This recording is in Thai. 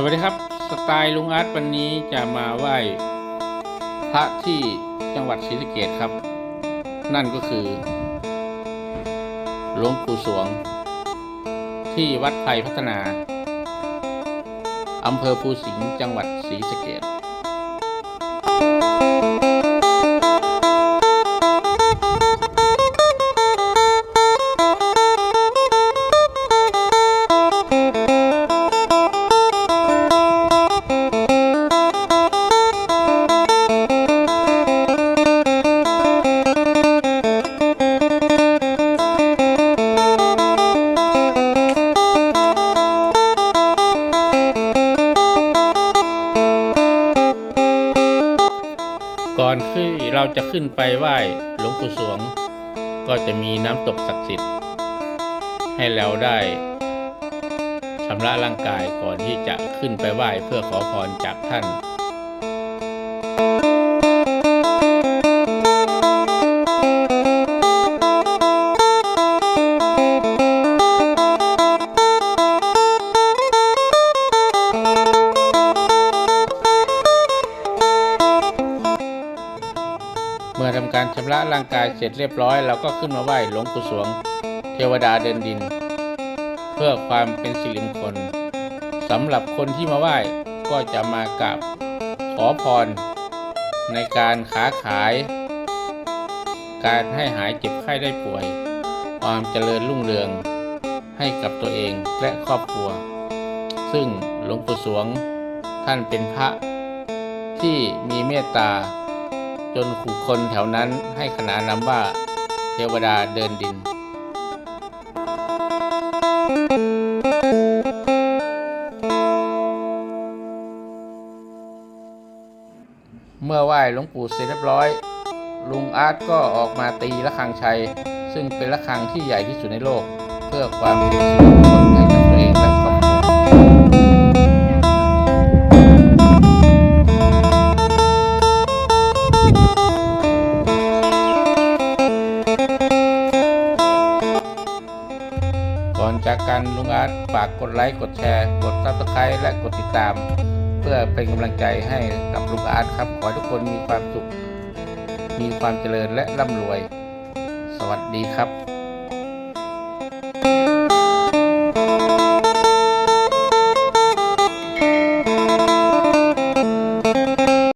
สวัสดีครับ สไตล์ลุงอาร์ตวันนี้จะมาไหว้พระที่จังหวัดศรีสะเกดครับ นั่นก็คือหลวงปู่สวง ที่วัดไผ่พัฒนาอำเภอภูสิงห์จังหวัดศรีสะเกด ก่อนที่เราจะขึ้นไปไหว้หลวงปู่สวง ก็จะมีน้ำตกศักดิ์สิทธิ์ ให้เราได้ชำระร่างกายก่อนที่จะขึ้นไปไหว้เพื่อขอพรจากท่าน เมื่อทำการชำระร่างกายเสร็จเรียบร้อยเราก็ขึ้นมาไหว้หลวงปู่สวง เทวดาเดินดิน เพื่อความเป็นสิริมงคลสำหรับคนที่มาไหว้ก็จะมากราบขอพร ในการค้าขาย การให้หายเจ็บไข้ได้ป่วย ความเจริญรุ่งเรืองให้กับตัวเองและครอบครัว ซึ่งหลวงปู่สวงท่านเป็นพระที่มีเมตตา จนขู่คนแถวนั้นให้ขนานนามว่าเทวดาเดินดิน เมื่อไหว้หลวงปู่เสร็จเรียบร้อย ลุงอาร์ตก็ออกมาตีระฆังชัย ซึ่งเป็นระฆังที่ใหญ่ที่สุดในโลกเพื่อความเป็นสิริ จากกันลุงอาร์ตฝากกดไลค์กดแชร์ กดซับสไครต์และกดติดตาม เพื่อเป็นกำลังใจให้กับลุงอาร์ตครับ ขอให้ทุกคนมีความสุข มีความเจริญและร่ำรวย สวัสดีครับ